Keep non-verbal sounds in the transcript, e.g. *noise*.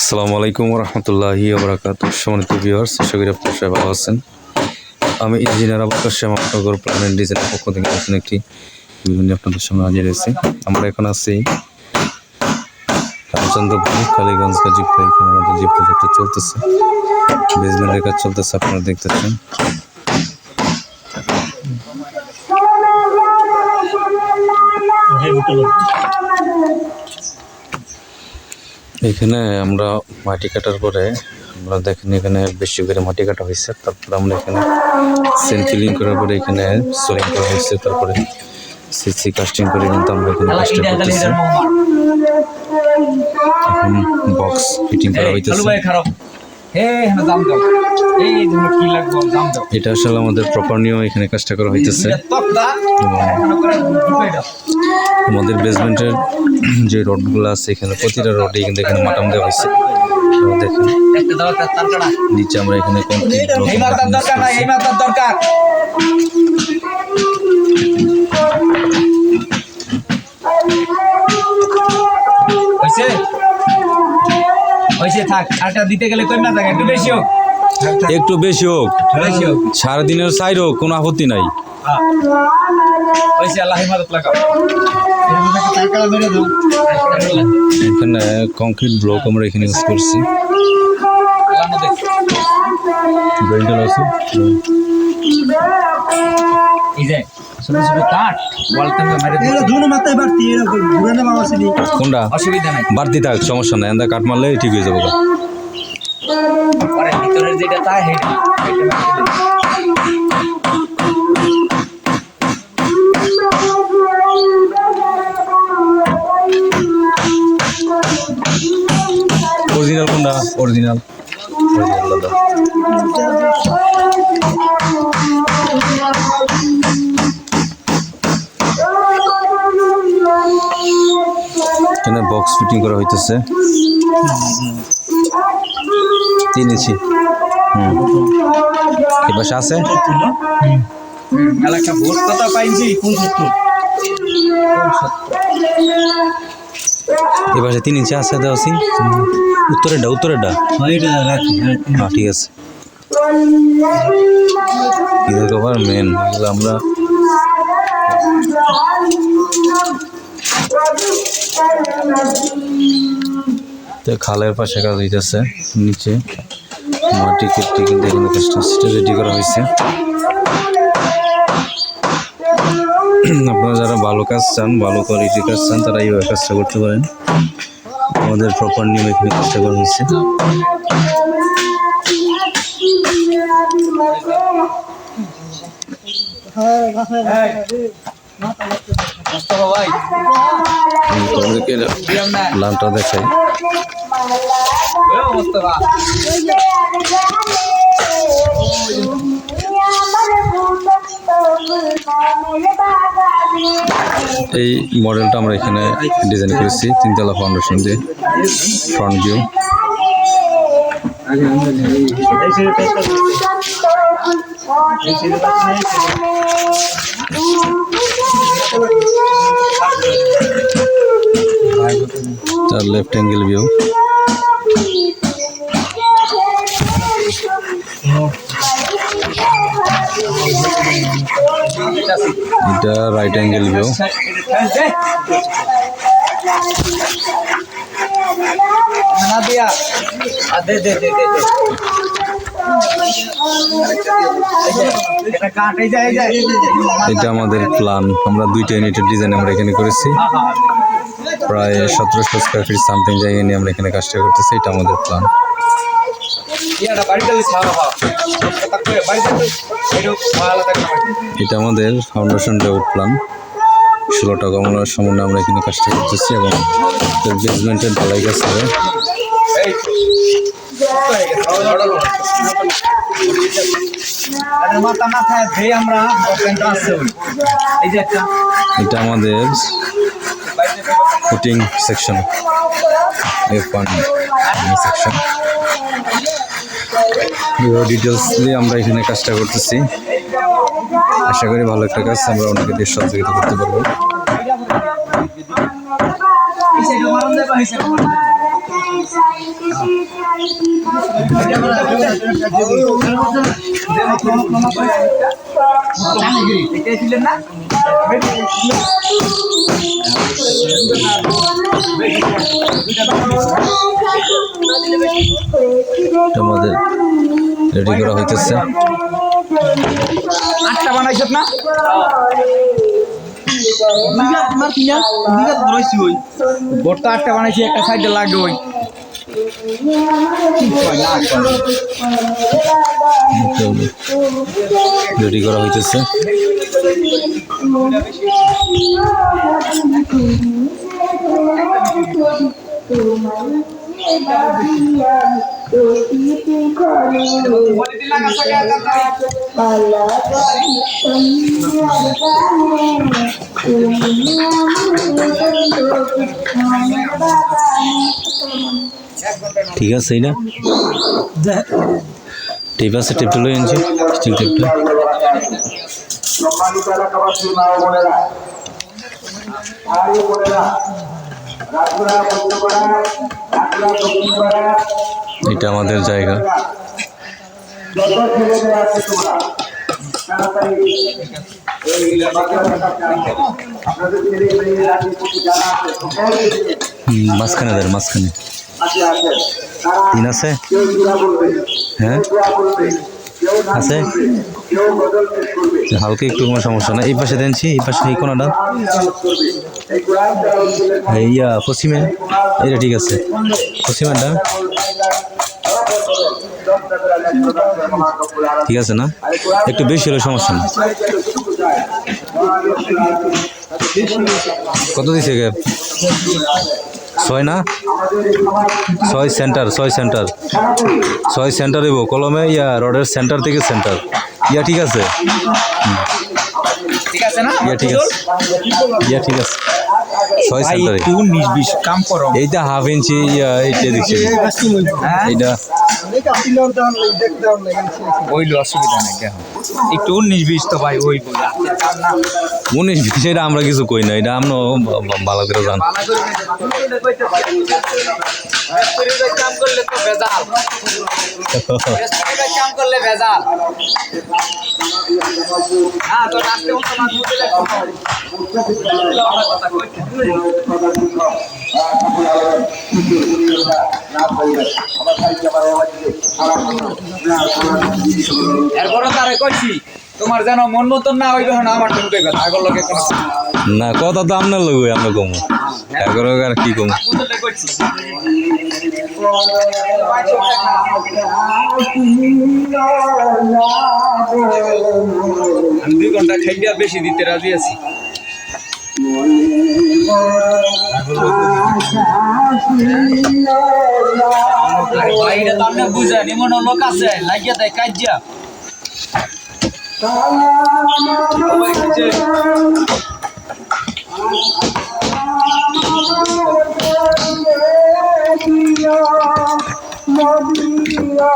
আসসালামু আলাইকুম রহমতুল্লাহি আবরাকাত সম্মানিত ভিউয়ার্স আশা করি আপনারা সবাই ভালো আছেন। আমি ইঞ্জিনিয়ার আবুকার শ্যাম আপনার প্ল্যান অ্যান্ড ডিজাইনের পক্ষ থেকে নতুন একটি বিভিন্ন আপনাদের সামনে হাজির হয়েছি। আমরা এখন আছি রামচন্দ্রপুর কালীগঞ্জ, গাজীপুর, এখানে আমাদের যে প্রজেক্টটা চলতেছে বেসমেন্টের কাজ চলতেছে, আপনারা দেখতেছেন এখানে আমরা মাটি কাটার পরে আমরা দেখেন এখানে বেশি করে মাটি কাটা হয়েছে। তারপরে আমরা এখানে সেন ফিলিং করার পরে এখানে সোলিং করা হয়েছে। তারপরে সিসি কাস্টিং করে কিন্তু আমরা এখানে কাজটা করতেছি। এখন বক্স ফিটিং করা হইতেছে। এটা আসলে আমাদের প্রপার নিয়ম এখানে কাজটা করা হইতেছে। আমাদের বেসমেন্টের *clears throat* যে রডগুলো আছে এখানে প্রতিটা রডে কিন্তু এখানে মাটাম দেওয়া হয়েছে দেখেন নিচে আমরা এখানে দরকার। হইছে থাক আটা দিতে গেলে কই না থাকে? একটু বেশি হোক। একটু বেশি হোক। সারাদিনের সাইড হোক কোনো আপত্তি নাই। হ্যাঁ। এখানে কংক্রিট ব্লক আমরা এখানে ইউজ করছি। আছে। ছোট ছোট কাঠ ওয়ালটা মেরে দিতে দুনো মাথায় বাড়তি এরকম ঘুরানো মামা ছিল কোনটা? অসুবিধা নাই। বাড়তি থাক সমস্যা নাই এন্দা কাট মারলে ঠিক হয়ে যাব। পরে ভিতরের যেটা তা হেড বক্স ফিটিং করা হইতেছে। তিন ইঞ্চি। হুম। এ পাশে আছে? এলাকা ভোট কত পাইছি পঁচাত্তর এ পাশে তিন ইঞ্চি আছে দেওয়া আছে। উত্তরেরটা উত্তরেরটা? রাখি হ্যাঁ ঠিক আছে। ঈদের কভার মেন আমরা খালের পাশে কাজ হইতেছে নিচে মাটি কেটে কিন্তু এখানে কাজটা রেডি করা হয়েছে আপনারা যারা ভালো কাজ চান ভালো কোয়ালিটির কাজ চান তারা এইভাবে কাজটা করতে পারেন আমাদের প্রপার নিয়ম এখানে কাজটা করা হয়েছে আমি তোমাদেরকে দিলাম দেখাই। এই মডেলটা আমরা এখানে ডিজাইন করেছি তিনতলা ফাউন্ডেশন দিয়ে ফ্রন্ট ভিউ তার লেফট অ্যাঙ্গেল ভিউ এটা রাইট অ্যাঙ্গেল ভিউ না দিয়া আ, দে দে দে দে দে এটা আমাদের প্ল্যান আমরা দুইটা ইউনিটের ডিজাইন আমরা এখানে করেছি। প্রায় সতেরোশো স্কোয়ার ফিট সামথিং জায়গায় নিয়ে আমরা এখানে কাজটা করতেছি, এটা আমাদের প্ল্যান এটা আমাদের ফাউন্ডেশন ডেভেলপ প্ল্যান ষোলোটা কমলার সম্বন্ধে আমরা এখানে কাজটা করতেছি এবং বেসমেন্টের ঢালাই কাজ হবে এটা আমাদের footing section one section details দিয়ে আমরা এখানে কাজটা করতেছি। আশা করি ভালো একটা কাজ, আমরা অনেকে সহযোগিতা করতে পারব। এটা রেডি করা হইতেছে। আটটা বানাইছ না? আমার কিনা কিনা ধরাইছি ওই বড় তো আটটা বানাইছি একটা সাইডে লাগবে ওই রেডি করা হইতেছে ঠিক আছে না? টেপ আছে টেপটা লই আনছি স্টিল টেপটা এটা আমাদের জায়গা। যত ছেলেদের আছে তোমরা তাড়াতাড়ি মাঝখানে দেয় মাঝখানে। তিন আছে? হ্যাঁ? আছে? হালকা একটু কোনো সমস্যা না এই পাশে দেনছি এই পাশে এই কোনাটা। ইয়া পশ্চিমে এটা ঠিক আছে। পশ্চিমেরটা ঠিক আছে না? একটু বেশি হলে সমস্যা না কত দিছে গ্যাপ ছয় না? ছয় সেন্টার ছয় সেন্টার ছয় সেন্টার এবো কলমে ইয়া রডের সেন্টার থেকে সেন্টার ইয়া ঠিক আছে? ঠিক আছে না? ইয়া ঠিক আছে। ইয়া ঠিক আছে। ছয় সেন্টারে কাম করো। এইটা হাফ ইঞ্চি ইয়া এইটা দিচ্ছে। হ্যাঁ? এইটা। ওইলো অসুবিধা নেই দেখো। একটু উনিশ বিশ তো ভাই, ওই উনিশ বিশ এটা আমরা কিছু কই না, এটা আমরা ভালো করে জান। *laughs* এরপরে তারে কইছি তোমার যেন মন মতন না হইবে না আমার তুমি কইবে আগর লগে কোনো না কথা তো আপনার লোক আমরা কমু। এগারো আর কি কমু? আমি দুই ঘণ্টা খাইয়া বেশি দিতে রাজি আছি। বাইরে তো আপনি বুঝেন লোক আছে। লাগিয়া দেয় কাজিয়া। মদিনা